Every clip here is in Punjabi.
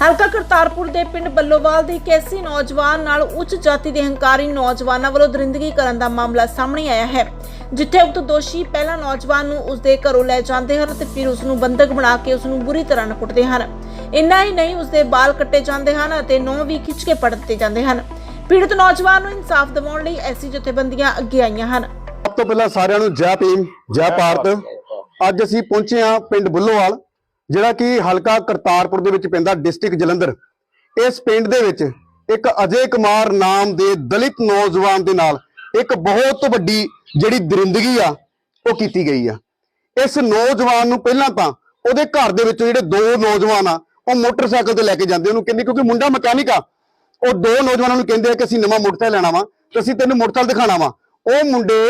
ਹਲਕਾ ਕਰਤਾਰਪੁਰ ਦੇ ਪਿੰਡ ਬੱਲੋਵਾਲ ਦੇ ਇੱਕ ਨੌਜਵਾਨ ਨਾਲ ਉੱਚ ਜਾਤੀ ਦੇ ਹੰਕਾਰੀ ਨੌਜਵਾਨਾਂ ਵੱਲੋਂ ਦਰਿੰਦਗੀ ਕਰਨ ਦਾ ਮਾਮਲਾ ਸਾਹਮਣੇ ਆਇਆ ਹੈ, ਜਿੱਥੇ ਉਕਤ ਦੋਸ਼ੀ ਪਹਿਲਾਂ ਨੌਜਵਾਨ ਨੂੰ ਉਸ ਦੇ ਘਰੋਂ ਲੈ ਜਾਂਦੇ ਹਨ ਤੇ ਫਿਰ ਉਸ ਨੂੰ ਬੰਦਕ ਬਣਾ ਕੇ ਉਸ ਨੂੰ ਬੁਰੀ ਤਰ੍ਹਾਂ ਕੁੱਟਦੇ ਹਨ। ਇੰਨਾ ਹੀ ਨਹੀਂ ਉਸ ਦੇ ਵਾਲ ਕੱਟੇ ਜਾਂਦੇ ਹਨ ਅਤੇ ਨੌ ਵੀ ਖਿੱਚ ਕੇ ਪੜ ਦਿੱਤੇ ਜਾਂਦੇ ਹਨ। ਪੀੜਤ ਨੌਜਵਾਨ ਨੂੰ ਇਨਸਾਫ ਦਿਵਾਉਣ ਲਈ ਐਸੀ ਜਥੇਬੰਦੀਆਂ ਅੱਗੇ ਆਈਆਂ ਹਨ। ਸਭ ਤੋਂ ਪਹਿਲਾਂ ਸਾਰਿਆਂ ਨੂੰ ਜੈ ਭੀਮ, ਜੈ ਭਾਰਤ। ਅੱਜ ਅਸੀਂ ਪਹੁੰਚੇ ਹਾਂ ਪਿੰਡ ਬੁੱਲੋਵਾਲ। ਜਿਹੜਾ ਕਿ ਹਲਕਾ ਕਰਤਾਰਪੁਰ ਦੇ ਵਿੱਚ ਪੈਂਦਾ ਡਿਸਟ੍ਰਿਕਟ ਜਲੰਧਰ। ਇਸ ਪਿੰਡ ਦੇ ਵਿੱਚ ਇੱਕ ਅਜੇ ਕੁਮਾਰ ਨਾਮ ਦੇ ਦਲਿਤ ਨੌਜਵਾਨ ਦੇ ਨਾਲ ਇੱਕ ਬਹੁਤ ਵੱਡੀ ਜਿਹੜੀ ਦਰਿੰਦਗੀ ਆ, ਉਹ ਕੀਤੀ ਗਈ ਆ। ਇਸ ਨੌਜਵਾਨ ਨੂੰ ਪਹਿਲਾਂ ਤਾਂ ਉਹਦੇ ਘਰ ਦੇ ਵਿੱਚੋਂ ਜਿਹੜੇ ਦੋ ਨੌਜਵਾਨ ਆ, ਉਹ ਮੋਟਰਸਾਈਕਲ ਤੇ ਲੈ ਕੇ ਜਾਂਦੇ ਉਹਨੂੰ ਕਹਿੰਦੇ, ਕਿਉਂਕਿ ਮੁੰਡਾ ਮਕੈਨਿਕ ਆ, ਉਹ ਦੋ ਨੌਜਵਾਨਾਂ ਨੂੰ ਕਹਿੰਦੇ ਆ ਕਿ ਅਸੀਂ ਨਵਾਂ ਮੋਟਰਸਾਈਕਲ ਲੈਣਾ ਵਾ ਤੇ ਅਸੀਂ ਤੈਨੂੰ ਮੋਟਰਸਾਈਕਲ ਦਿਖਾਣਾ ਵਾ। ਉਹ ਮੁੰਡੇ,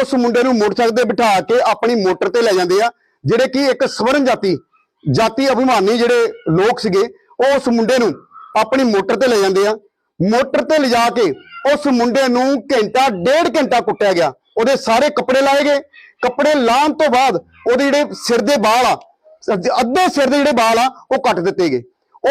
ਉਸ ਮੁੰਡੇ ਨੂੰ ਮੋਟਰਸਾਈਕਲ ਤੇ ਬਿਠਾ ਕੇ ਆਪਣੀ ਮੋਟਰ ਤੇ ਲੈ ਜਾਂਦੇ ਆ, ਜਿਹੜੇ ਕਿ ਇੱਕ ਸਵਰਨ ਜਾਤੀ ਜਾਤੀ ਅਭਿਮਾਨੀ ਜਿਹੜੇ ਲੋਕ ਸੀਗੇ, ਉਹ ਉਸ ਮੁੰਡੇ ਨੂੰ ਆਪਣੀ ਮੋਟਰ ਤੇ ਲੈ ਜਾਂਦੇ ਆ। ਮੋਟਰ ਤੇ ਲਿਜਾ ਕੇ ਉਸ ਮੁੰਡੇ ਨੂੰ ਘੰਟਾ, ਡੇਢ ਘੰਟਾ ਕੁੱਟਿਆ ਗਿਆ। ਉਹਦੇ ਸਾਰੇ ਕੱਪੜੇ ਲਾਏ ਗਏ। ਕੱਪੜੇ ਲਾਉਣ ਤੋਂ ਬਾਅਦ ਉਹਦੇ ਜਿਹੜੇ ਸਿਰ ਦੇ ਵਾਲ ਆ ਅੱਧੇ ਸਿਰ ਦੇ ਜਿਹੜੇ ਵਾਲ ਆ, ਉਹ ਕੱਟ ਦਿੱਤੇ ਗਏ।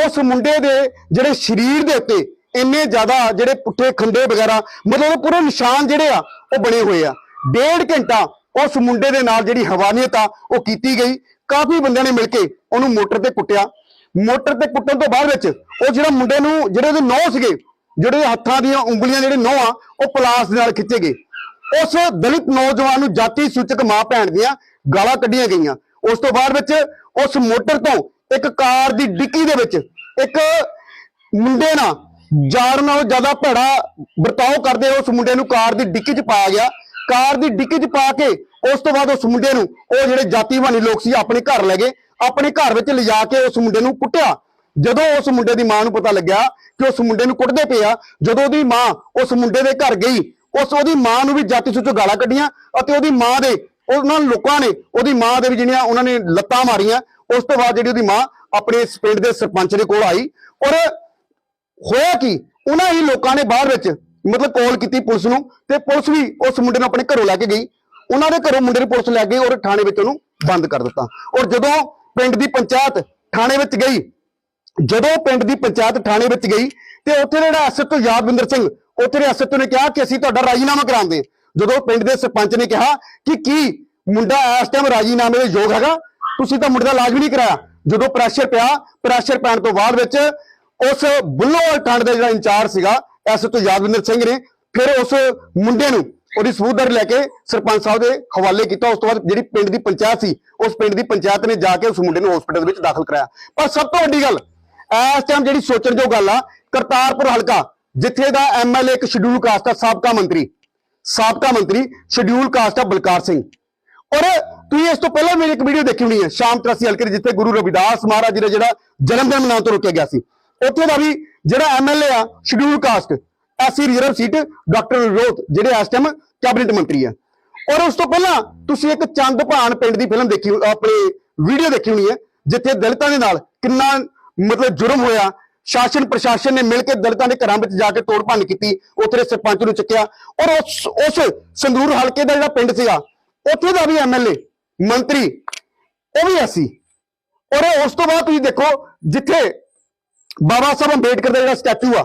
ਉਸ ਮੁੰਡੇ ਦੇ ਜਿਹੜੇ ਸਰੀਰ ਦੇ ਉੱਤੇ ਇੰਨੇ ਜ਼ਿਆਦਾ ਜਿਹੜੇ ਪੁੱਠੇ ਖੰਡੇ ਵਗੈਰਾ, ਮਤਲਬ ਉਹਦੇ ਪੂਰੇ ਨਿਸ਼ਾਨ ਜਿਹੜੇ ਆ, ਉਹ ਬਣੇ ਹੋਏ ਆ। ਡੇਢ ਘੰਟਾ ਉਸ ਮੁੰਡੇ ਦੇ ਨਾਲ ਜਿਹੜੀ ਹਵਾਨੀਅਤ ਆ, ਉਹ ਕੀਤੀ ਗਈ। ਕਾਫੀ ਬੰਦਿਆਂ ਨੇ ਮਿਲ ਕੇ ਉਹਨੂੰ ਮੋਟਰ ਤੇ ਕੁੱਟਿਆ। ਮੋਟਰ ਤੇ ਕੁੱਟਣ ਤੋਂ ਬਾਅਦ ਵਿੱਚ ਉਹ ਜਿਹੜਾ ਮੁੰਡੇ ਨੂੰ, ਜਿਹੜੇ ਉਹਦੇ ਨੌ ਸੀਗੇ, ਜਿਹੜੇ ਹੱਥਾਂ ਦੀਆਂ ਉਂਗਲੀਆਂ ਜਿਹੜੇ ਨੌ ਆ, ਉਹ ਪਲਾਸ ਦੇ ਨਾਲ ਖਿੱਚੇ ਗਏ। ਉਸ ਦਲਿਤ ਨੌਜਵਾਨ ਨੂੰ ਜਾਤੀ ਸੂਚਕ ਮਾਂ ਭੈਣ ਦੀਆਂ ਗਾਲਾਂ ਕੱਢੀਆਂ ਗਈਆਂ। ਉਸ ਤੋਂ ਬਾਅਦ ਵਿੱਚ ਉਸ ਮੋਟਰ ਤੋਂ ਇੱਕ ਕਾਰ ਦੀ ਡਿੱਕੀ ਦੇ ਵਿੱਚ ਇੱਕ ਮੁੰਡੇ ਨਾਲ ਜਾਰ ਨਾਲੋਂ ਜ਼ਿਆਦਾ ਭੈੜਾ ਵਰਤਾਓ ਕਰਦੇ ਉਸ ਮੁੰਡੇ ਨੂੰ ਕਾਰ ਦੀ ਡਿੱਕੀ 'ਚ ਪਾਇਆ ਗਿਆ। ਕਾਰ ਦੀ ਡਿੱਕੀ 'ਚ ਪਾ ਕੇ ਉਸ ਤੋਂ ਬਾਅਦ ਉਸ ਮੁੰਡੇ ਨੂੰ ਉਹ ਜਿਹੜੇ ਜਾਤੀਵਾਨੀ ਲੋਕ ਸੀ ਆਪਣੇ ਘਰ ਲੈ ਗਏ, ਆਪਣੇ ਘਰ ਵਿੱਚ ਲਿਜਾ ਕੇ ਉਸ ਮੁੰਡੇ ਨੂੰ ਕੁੱਟਿਆ। ਜਦੋਂ ਉਸ ਮੁੰਡੇ ਦੀ ਮਾਂ ਨੂੰ ਪਤਾ ਲੱਗਿਆ ਕਿ ਉਸ ਮੁੰਡੇ ਨੂੰ ਕੁੱਟਦੇ ਪਏ ਆ, ਜਦੋਂ ਉਹਦੀ ਮਾਂ ਉਸ ਮੁੰਡੇ ਦੇ ਘਰ ਗਈ, ਉਸ ਉਹਦੀ ਮਾਂ ਨੂੰ ਵੀ ਜਾਤੀ ਸੂਚੋ ਗਾਲਾਂ ਕੱਢੀਆਂ ਅਤੇ ਉਹਦੀ ਮਾਂ ਦੇ ਉਹਨਾਂ ਲੋਕਾਂ ਨੇ, ਉਹਦੀ ਮਾਂ ਦੇ ਵੀ ਜਿਹੜੀਆਂ ਉਹਨਾਂ ਨੇ ਲੱਤਾਂ ਮਾਰੀਆਂ, ਉਸ ਤੋਂ ਬਾਅਦ ਜਿਹੜੀ ਉਹਦੀ ਮਾਂ ਆਪਣੇ ਇਸ ਪਿੰਡ ਦੇ ਸਰਪੰਚ ਦੇ ਕੋਲ ਆਈ ਔਰ ਹੋਇਆ ਕਿ? ਉਹਨਾਂ ਹੀ ਲੋਕਾਂ ਨੇ ਬਾਹਰ ਵਿੱਚ ਮਤਲਬ ਕਾਲ ਕੀਤੀ ਪੁਲਿਸ ਨੂੰ ਤੇ ਪੁਲਿਸ ਵੀ ਉਸ ਮੁੰਡੇ ਨੂੰ ਆਪਣੇ ਘਰੋਂ ਲੈ ਕੇ ਗਈ। ਉਹਨਾਂ ਦੇ ਘਰੋਂ ਮੁੰਡੇ ਨੂੰ ਪੁਲਿਸ ਲੈ ਗਈ ਔਰ ਥਾਣੇ ਵਿੱਚ ਉਹਨੂੰ ਬੰਦ ਕਰ ਦਿੱਤਾ। ਔਰ ਜਦੋਂ ਪਿੰਡ ਦੀ ਪੰਚਾਇਤ ਥਾਣੇ ਵਿੱਚ ਗਈ, ਜਦੋਂ ਪਿੰਡ ਦੀ ਪੰਚਾਇਤ ਥਾਣੇ ਵਿੱਚ ਗਈ ਤੇ ਉੱਥੇ ਦਾ ਜਿਹੜਾ ਐਸਐਚਓ ਯਾਦਵਿੰਦਰ ਸਿੰਘ, ਉੱਥੇ ਦੇ ਐਸਐਚਓ ਨੇ ਕਿਹਾ ਕਿ ਅਸੀਂ ਤੁਹਾਡਾ ਰਾਜੀਨਾਮਾ ਕਰਾਉਂਦੇ ਜਦੋਂ ਪਿੰਡ ਦੇ ਸਰਪੰਚ ਨੇ ਕਿਹਾ ਕਿ ਕੀ ਮੁੰਡਾ ਇਸ ਟਾਈਮ ਰਾਜੀਨਾਮੇ ਦੇ ਯੋਗ ਹੈਗਾ, ਤੁਸੀਂ ਤਾਂ ਮੁੰਡੇ ਦਾ ਇਲਾਜ ਵੀ ਨਹੀਂ ਕਰਾਇਆ। ਜਦੋਂ ਪ੍ਰੈਸ਼ਰ ਪਿਆ ਪ੍ਰੈਸ਼ਰ ਪੈਣ ਤੋਂ ਬਾਅਦ ਵਿੱਚ ਉਸ ਬੁੱਲੋਵਾਲ ਟਾਂਡ ਦਾ ਜਿਹੜਾ ਇੰਚਾਰਜ ਸੀਗਾ ਐਸਐਚਓ ਯਾਦਵਿੰਦਰ ਸਿੰਘ ਨੇ ਫਿਰ ਉਸ ਮੁੰਡੇ ਨੂੰ ਉਹਦੀ ਸਬੂਤਦਾਰੀ ਲੈ ਕੇ ਸਰਪੰਚ ਸਾਹਿਬ ਦੇ ਹਵਾਲੇ ਕੀਤਾ। ਉਸ ਤੋਂ ਬਾਅਦ ਜਿਹੜੀ ਪਿੰਡ ਦੀ ਪੰਚਾਇਤ ਸੀ, ਉਸ ਪਿੰਡ ਦੀ ਪੰਚਾਇਤ ਨੇ ਜਾ ਕੇ ਉਸ ਮੁੰਡੇ ਨੂੰ ਹਸਪੀਟਲ ਵਿੱਚ ਦਾਖਲ ਕਰਾਇਆ। ਪਰ ਸਭ ਤੋਂ ਵੱਡੀ ਗੱਲ, ਇਸ ਟਾਈਮ ਜਿਹੜੀ ਸੋਚਣਯੋਗ ਗੱਲ ਆ, ਕਰਤਾਰਪੁਰ ਹਲਕਾ, ਜਿੱਥੇ ਦਾ ਐਮਐਲਏ ਇੱਕ ਸ਼ਡਿਊਲ ਕਾਸਟ ਦਾ ਸਾਬਕਾ ਮੰਤਰੀ ਸਾਬਕਾ ਮੰਤਰੀ ਸ਼ਡਿਊਲ ਕਾਸਟ ਆ ਬਲਕਾਰ ਸਿੰਘ। ਔਰ ਤੁਸੀਂ ਇਸ ਤੋਂ ਪਹਿਲਾਂ ਮੇਰੀ ਇੱਕ ਵੀਡੀਓ ਦੇਖੀ ਹੋਣੀ ਹੈ ਸ਼ਾਮ 83 ਹਲਕੇ ਜਿੱਥੇ ਗੁਰੂ ਰਵਿਦਾਸ ਮਹਾਰਾਜ ਜੀ ਦਾ ਜਿਹੜਾ ਜਨਮ ਦਿਨ ਮਨਾਉਣ ਤੋਂ ਰੋਕਿਆ ਗਿਆ ਸੀ। ਉੱਥੇ ਦਾ ਵੀ ਜਿਹੜਾ ਐਮਐਲਏ ਆ schedule caste S C reserve seat doctor ਵਿਰੋਧ, ਜਿਹੜੇ ਇਸ ਟਾਈਮ ਕੈਬਨਿਟ ਮੰਤਰੀ ਆ। ਔਰ ਉਸ ਤੋਂ ਪਹਿਲਾਂ ਤੁਸੀਂ ਇੱਕ ਚੰਦ ਭਾਨ ਪਿੰਡ ਦੀ ਫਿਲਮ ਦੇਖੀ ਆਪਣੀ ਵੀਡੀਓ ਦੇਖੀ ਹੋਣੀ ਹੈ, ਜਿੱਥੇ ਦਲਿਤਾਂ ਦੇ ਨਾਲ ਕਿੰਨਾ ਮਤਲਬ ਜੁਰਮ ਹੋਇਆ। ਸ਼ਾਸਨ ਪ੍ਰਸ਼ਾਸਨ ਨੇ ਮਿਲ ਕੇ ਦਲਿਤਾਂ ਦੇ ਘਰਾਂ ਵਿੱਚ ਜਾ ਕੇ ਤੋੜ ਭੰਨ ਕੀਤੀ, ਉੱਥੇ ਦੇ ਸਰਪੰਚ ਨੂੰ ਚੱਕਿਆ। ਔਰ ਉਸ ਉਸ ਸੰਗਰੂਰ ਹਲਕੇ ਦਾ ਜਿਹੜਾ ਪਿੰਡ ਸੀਗਾ, ਉੱਥੇ ਦਾ ਵੀ ਐਮਐਲਏ ਮੰਤਰੀ, ਉਹ ਵੀ ਐਸੀ। ਔਰ ਉਸ ਤੋਂ ਬਾਅਦ ਤੁਸੀਂ ਦੇਖੋ, ਜਿੱਥੇ ਬਾਬਾ ਸਾਹਿਬ ਅੰਬੇਡਕਰ ਦਾ ਜਿਹੜਾ ਸਟੈਚੂ ਆ,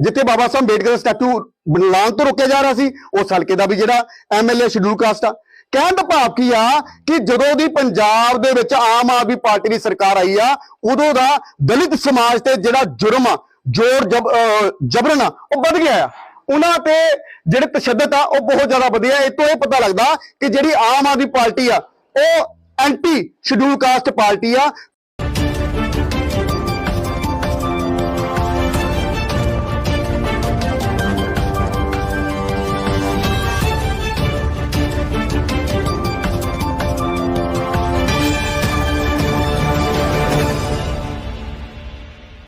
ਜਿੱਥੇ ਬਾਬਾ ਸਾਹਿਬ ਅੰਬੇਡਕਰ ਦਾ ਸਟੈਚੂ ਬਣਾਉਣ ਤੋਂ ਰੋਕਿਆ ਜਾ ਰਿਹਾ ਸੀ ਉਸ ਹਲਕੇ ਦਾ ਵੀ ਜਿਹੜਾ ਐਮਐਲਏ ਸ਼ਡਿਊਲ ਕਾਸਟ ਆ। ਕਹਿਣ ਦਾ ਭਾਵ ਕੀ ਆ ਕਿ ਜਦੋਂ ਦੀ ਪੰਜਾਬ ਦੇ ਵਿੱਚ ਆਮ ਆਦਮੀ ਪਾਰਟੀ ਦੀ ਸਰਕਾਰ ਆਈ ਆ, ਉਦੋਂ ਦਾ ਦਲਿਤ ਸਮਾਜ ਤੇ ਜਿਹੜਾ ਜੁਰਮ ਆ, ਜੋਰ ਜਬ ਜਬਰਨ ਆ, ਉਹ ਵੱਧ ਗਿਆ ਆ। ਉਹਨਾਂ ਤੇ ਜਿਹੜੇ ਤਸ਼ੱਦਦ ਆ, ਉਹ ਬਹੁਤ ਜ਼ਿਆਦਾ ਵਧਿਆ ਇਹ ਤੋਂ ਇਹ ਪਤਾ ਲੱਗਦਾ ਕਿ ਜਿਹੜੀ ਆਮ ਆਦਮੀ ਪਾਰਟੀ ਆ, ਉਹ ਐਂਟੀ ਸ਼ਡਿਊਲ ਕਾਸਟ ਪਾਰਟੀ ਆ